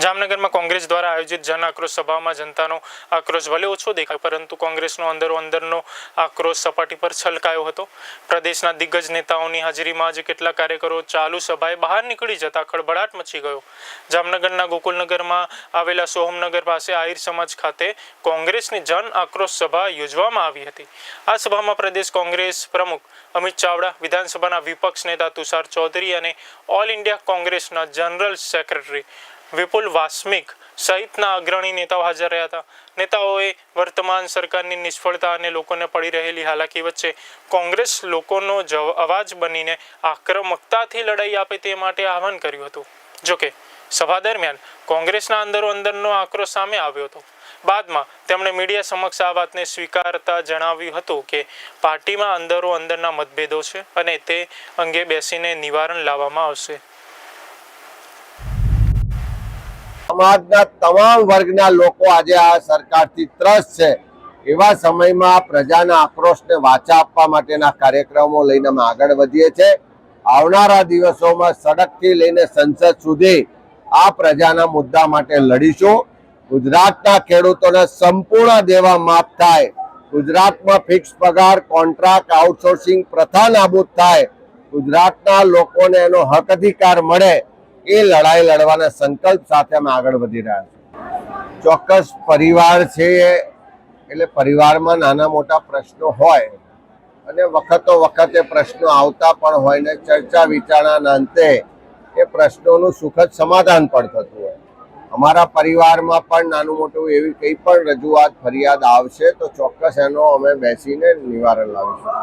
જામનગરમાં કોંગ્રેસ દ્વારા આયોજિત જન આક્રોશ સભામાં જનતાનો આક્રોશ ભલે ઓછો દેખાય, પરંતુ કોંગ્રેસનો અંદરો અંદરનો આક્રોશ સપાટી પર છલકાયો હતો. પ્રદેશના દિગ્ગજ નેતાઓની હાજરીમાં જ કેટલા કાર્યકરો ચાલુ સભાએ બહાર નીકળી જતા ખળભળાટ મચી ગયો. જામનગરના ગોકુલનગરમાં આવેલા સોહમનગર પાસે આહિર સમાજ ખાતે કોંગ્રેસની જન આક્રોશ સભા યોજવામાં આવી હતી. આ સભામાં પ્રદેશ કોંગ્રેસ પ્રમુખ અમિત ચાવડા, વિધાનસભાના વિપક્ષ નેતા તુષાર ચૌધરી અને ઓલ ઇન્ડિયા કોંગ્રેસના જનરલ સેક્રેટરી વિપુલ વાસ્મિક સહિતના અગ્રણી નેતાઓ હાજર રહ્યા હતા. નેતાઓએ વર્તમાન સરકારની નિષ્ફળતા અને લોકોને પડી રહેલી હાલાકી વચ્ચે કોંગ્રેસ લોકોનો અવાજ બનીને આક્રમકતાથી લડાઈ આપે તે માટે આહવાન કર્યું હતું. જોકે, સભા દરમિયાન કોંગ્રેસના અંદરો અંદરનો આક્રોશ સામે આવ્યો હતો. બાદમાં તેમણે મીડિયા સમક્ષ આ વાતને સ્વીકારતા જણાવ્યું હતું કે પાર્ટીમાં અંદરો અંદરના મતભેદો છે અને તે અંગે બેસીને નિવારણ લાવવામાં આવશે. સમાજના તમામ વર્ગના લોકો આજે આ સરકારથી ત્રસ્ત છે. એવા સમયમાં પ્રજાના આક્રોશને વાચા આપવા માટેના કાર્યક્રમો લઈને અમે આગળ વધીએ છીએ. આવનારા દિવસોમાં સડકથી લઈને સંસદ સુધી આ પ્રજાના મુદ્દા માટે લડીશું. ગુજરાતના ખેડૂતોને સંપૂર્ણ દેવા માફ થાય. ગુજરાતમાં ફિક્સ પગાર, કોન્ટ્રાક્ટ, આઉટસોર્સિંગ પ્રથા નાબૂદ થાય. ગુજરાતના લોકોને એનો હક અધિકાર મળે. એ લડાઈ લડવાના સંકલ્પ સાથે અમે આગળ વધી રહ્યા છીએ. ચોક્કસ પરિવાર છે એટલે પરિવારમાં નાના મોટા પ્રશ્નો હોય અને વખતો વખતે પ્રશ્નો આવતા પણ હોય ને ચર્ચા વિચારણાના અંતે એ પ્રશ્નોનું સુખદ સમાધાન પણ થતું હોય. અમારા પરિવારમાં પણ નાનું મોટું એવી કંઈ પણ રજૂઆત, ફરિયાદ આવશે તો ચોક્કસ એનો અમે બેસીને નિવારણ લાવીશું.